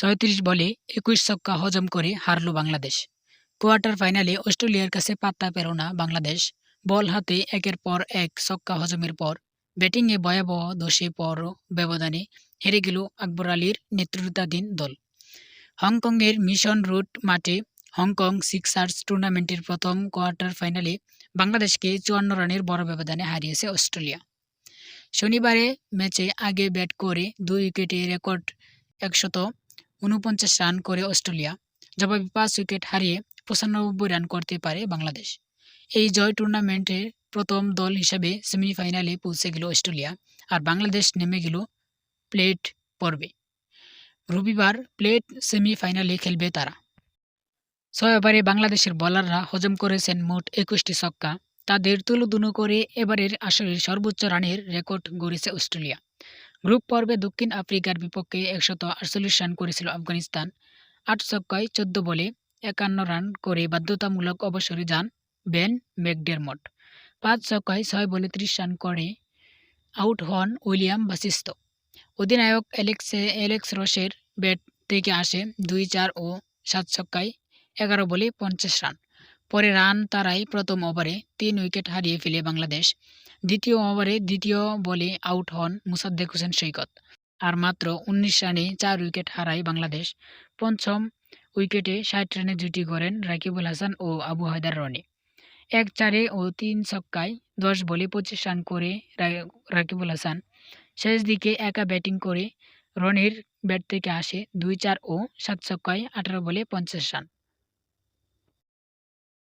ছয়ত্রিশ বলে একুশ ছক্কা হজম করে হারল বাংলাদেশ। কোয়ার্টার ফাইনালে অস্ট্রেলিয়ার কাছে পাত্তা পেল না বাংলাদেশ। বল হাতে একের পর এক ছক্কা হজমের পর ব্যাটিংয়ে ভয়াবহ দোষে পর ব্যবধানে হেরে গেল আকবর আলীর নেতৃত্বাধীন দল। হংকংয়ের মিশন রুট মাঠে হংকং সিক্সার্স টুর্নামেন্টের প্রথম কোয়ার্টার ফাইনালে বাংলাদেশকে চুয়ান্ন রানের বড় ব্যবধানে হারিয়েছে অস্ট্রেলিয়া। শনিবারে ম্যাচে আগে ব্যাট করে দুই উইকেটে রেকর্ড একশত উনপঞ্চাশ রান করে অস্ট্রেলিয়া, জবাবে পাঁচ উইকেট হারিয়ে পঁচানব্বই রান করতে পারে বাংলাদেশ। এই জয় টুর্নামেন্টের প্রথম দল হিসাবে সেমিফাইনালে পৌঁছে গেল অস্ট্রেলিয়া আর বাংলাদেশ নেমে গেল প্লেট পর্বে। রবিবার প্লেট সেমিফাইনালে খেলবে তারা। ছয় ওভারে বাংলাদেশের বোলাররা হজম করেছেন মোট একুশটি ছক্কা। তাদের তুলোধুনো করে এবারের আসরের সর্বোচ্চ রানের রেকর্ড গড়েছে অস্ট্রেলিয়া। গ্রুপ পর্বে দক্ষিণ আফ্রিকার বিপক্ষে একশত আটচল্লিশ রান করেছিল আফগানিস্তান। আট ছক্কায় চোদ্দ বলে একান্ন রান করে বাধ্যতামূলক অবসরে যান বেন ম্যাকডেরমট। পাঁচ ছক্কায় ছয় বলে ত্রিশ রান করে আউট হন উইলিয়াম বাসিস্ত। অধিনায়ক অ্যালেক্সে, অ্যালেক্স রসের ব্যাট থেকে আসে দুই চার ও সাত ছক্কায় এগারো বলে পঞ্চাশ রান। পরে রান তারাই প্রথম ওভারে তিন উইকেট হারিয়ে ফেলে বাংলাদেশ। দ্বিতীয় ওভারে দ্বিতীয় বলে আউট হন মুসাদ্দেক হোসেন সৈকত। আর মাত্র উনিশ রানে চার উইকেট হারায় বাংলাদেশ। পঞ্চম উইকেটে ষাট রানে জুটি করেন রাকিবুল হাসান ও আবু হায়দার রনি। এক চারে ও তিন ছক্কায় দশ বলে পঁচিশ রান করে রাকিবুল হাসান। শেষ দিকে একা ব্যাটিং করে রনির ব্যাট থেকে আসে দুই চার ও সাত ছক্কায় আঠারো বলে পঞ্চাশ রান।